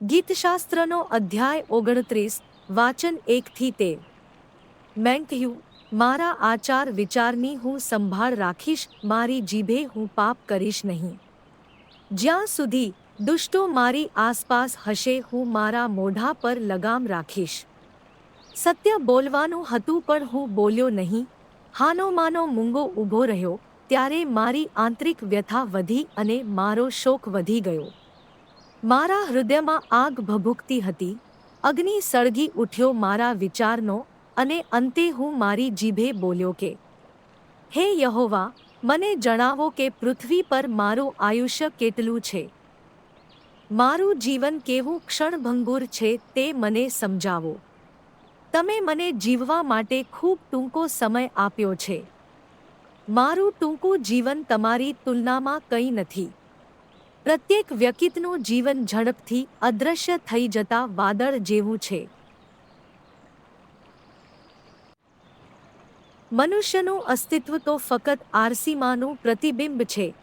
ગીતશાસ્ત્રનો અધ્યાય ઓગણત્રીસ, વાચન એકથી તે મેં કહ્યું મારા આચાર વિચારની હું સંભાળ રાખીશ, મારી જીભે હું પાપ કરીશ નહીં. જ્યાં સુધી દુષ્ટો મારી આસપાસ હશે, હું મારા મોઢા પર લગામ રાખીશ. સત્ય બોલવાનું હતું, પણ હું બોલ્યો નહીં. હાનો માનો મૂંગો ઊભો રહ્યો, ત્યારે મારી આંતરિક વ્યથા વધી અને મારો શોક વધી ગયો. મારા હૃદયમાં આગ ભભૂકતી હતી, અગ્નિ સળગી ઉઠ્યો મારા વિચારનો અને અંતે હું મારી જીભે બોલ્યો કે, હે યહોવા, મને જણાવો કે પૃથ્વી પર મારું આયુષ્ય કેટલું છે? મારું જીવન કેવું ક્ષણભંગુર છે તે મને સમજાવો. તમે મને જીવવા માટે ખૂબ ટૂંકો સમય આપ્યો છે. મારું ટૂંકું જીવન તમારી તુલનામાં કંઈ નથી. પ્રત્યેક વ્યક્તિનું જીવન ઝડપથી અદૃશ્ય થઈ જતા વાદળ જેવું છે. મનુષ્યનું અસ્તિત્વ તો ફક્ત આરસીમાનું પ્રતિબિંબ છે.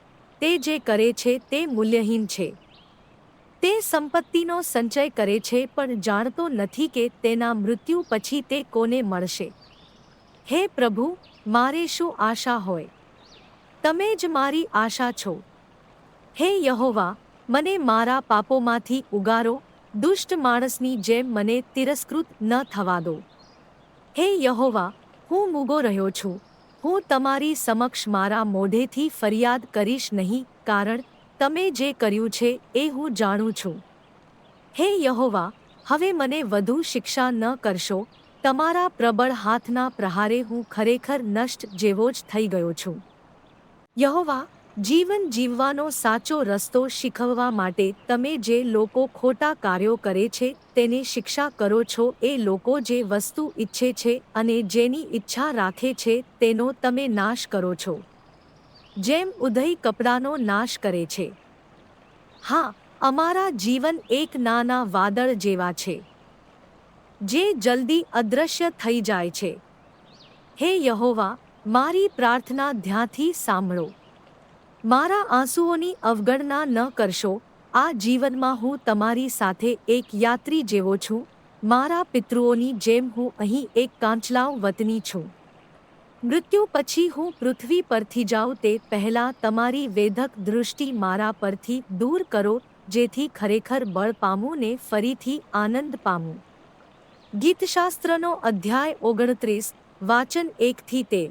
તે જે કરે છે તે મૂલ્યહીન છે. તે સંપત્તિનો સંચય કરે છે પણ જાણતો નથી કે તેના મૃત્યુ પછી તે કોને મળશે. હે પ્રભુ, મારે શું આશા હોય? તમે જ મારી આશા છો. હે યહોવા, મને મારા પાપોમાંથી ઉગારો, દુષ્ટ માણસની જેમ મને તિરસ્કૃત ન થવા દો. હે યહોવા, હું મૂગો રહ્યો છું. હું તમારી સમક્ષ મારા મોઢેથી ફરિયાદ કરીશ નહીં, કારણ તમે જે કર્યું છે એ હું જાણું છું. હે યહોવા, હવે મને વધુ શિક્ષા ન કરશો. તમારા પ્રબળ હાથના પ્રહારે હું ખરેખર નષ્ટ જેવો જ થઈ ગયો છું. યહોવા જીવન જીવવાનો સાચો રસ્તો શીખવવા માટે તમે જે લોકો ખોટા કાર્યો કરે છે, તેને શિક્ષા કરો છો. એ લોકો જે વસ્તુ ઈચ્છે છે અને જેની ઈચ્છા રાખે છે, તેનો તમે નાશ કરો છો. જેમ ઉદય કપડાનો નાશ કરે છે. હા, અમારા જીવન એક નાના વાદળ જેવા છે. જે જલ્દી અદૃશ્ય થઈ જાય છે. હે યહોવા, મારી પ્રાર્થના ધ્યાંથી સાંભળો. મારા આંસુઓની અવગણના ન કરશો. આ જીવનમાં હું તમારી સાથે એક યાત્રી જેવો છું. મારા પિતૃઓની જેમ હું અહીં એક કાંચલાવ વતની છું. મૃત્યુ પછી હું પૃથ્વી પરથી જાઉં તે પહેલાં તમારી વેધક દૃષ્ટિ મારા પરથી દૂર કરો, જેથી ખરેખર બળ પામું ને ફરીથી આનંદ પામું. ગીતશાસ્ત્રનો અધ્યાય ઓગણત્રીસ, વાચન એકથી તેર.